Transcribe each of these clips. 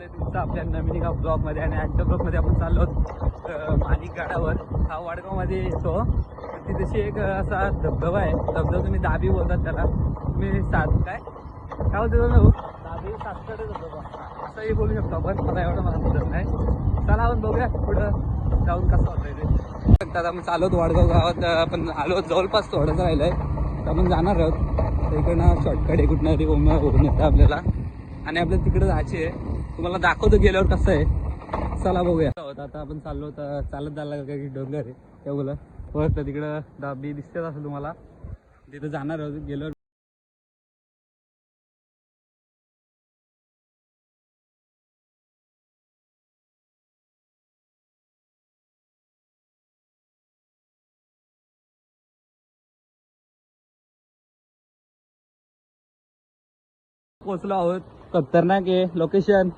आहे तुमचं आपल्या नवीन एका ब्लॉगमध्ये आणि आजच्या ब्लॉगमध्ये आपण चाललो माणिक गडावर हा वडगावमध्ये येतो. तर तिथेशी एक असा धबधबा आहे. धबधबा तुम्ही दाबी बोलतात त्याला. तुम्ही सात काय? काय बोलतो तुम्ही भाऊ? दाबी सातकडे धबधबा. असंही बोलू शकतो आपण. मला एवढं मला समजत नाही. चला आपण बघूया पुढं जाऊन कसं होतंय ते. आता आपण चालवत वाडगाव गावात. आपण आलो जवळपास थोडंच राहिलंय. तर आपण जाणार आहोत. इकडनं शॉर्टकट आहे कुठनं होऊन होऊन येतं आपल्याला. आणि आपल्याला तिकडे जायचे आहे तुम्हाला दाखवतो गेल्यावर कसं आहे. चला बघूया. आता आपण चाललो तर चालत जायला काही डोंगर आहे. त्या बोला. वर तर तिकडं दाबी दिसतेच असं तुम्हाला. तिथं जाणार आहोत. गेल्यावर पोचलो आहोत. खतरनाक आहे. लोकेशन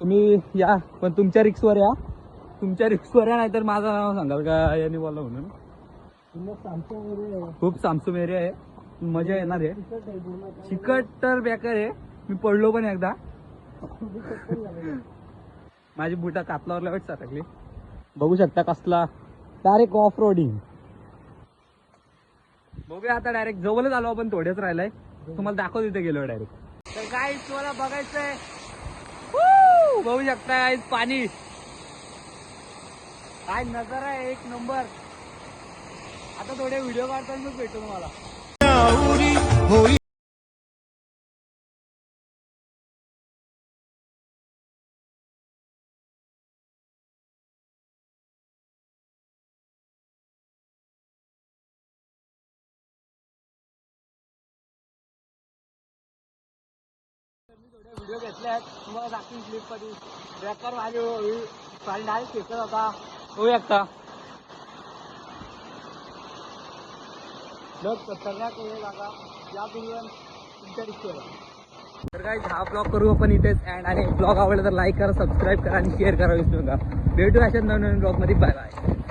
तुम्ही या. पण तुमच्या रिक्सवर या. तुमच्या रिक्सवर या नाहीतर माझं नाव सांगाल का? यांनी बोलला म्हणून. खूप सामसूम एरिया आहे. मजा येणार आहे. चिकट तर बेकार आहे. मी पडलो पण एकदा. माझी बुटा कातलावर वाईट सरकली बघू शकता कसला. डायरेक्ट ऑफ रोडिंग बघूया आता डायरेक्ट जवळच आलो आपण थोडेच राहिलाय. तुम्हाला दाखव तिथे गेलो डायरेक्ट तर काय तुम्हाला बघायचंय. बघू शकता guys, पाणी. काय नजर आहे एक नंबर आता थोडे व्हिडिओ काढताना भेटू भेटतो तुम्हाला व्हिडिओ घेतले आहेत. तुम्हाला दाखवून क्लिप कधी बेकार माझे पाणी डायरेक्ट तिथं होता होऊ शकता लोक सगळ्यात हे जागा या पिढीवर तुमच्या रिक्षेवर तर काय हा ब्लॉग करू आपण इथेच अँड आणि ब्लॉग आवडला तर लाईक करा सबस्क्राईब करा आणि शेअर करा विसरू नका. भेटू अशा नवीन नवीन ब्लॉगमध्ये बाय बाय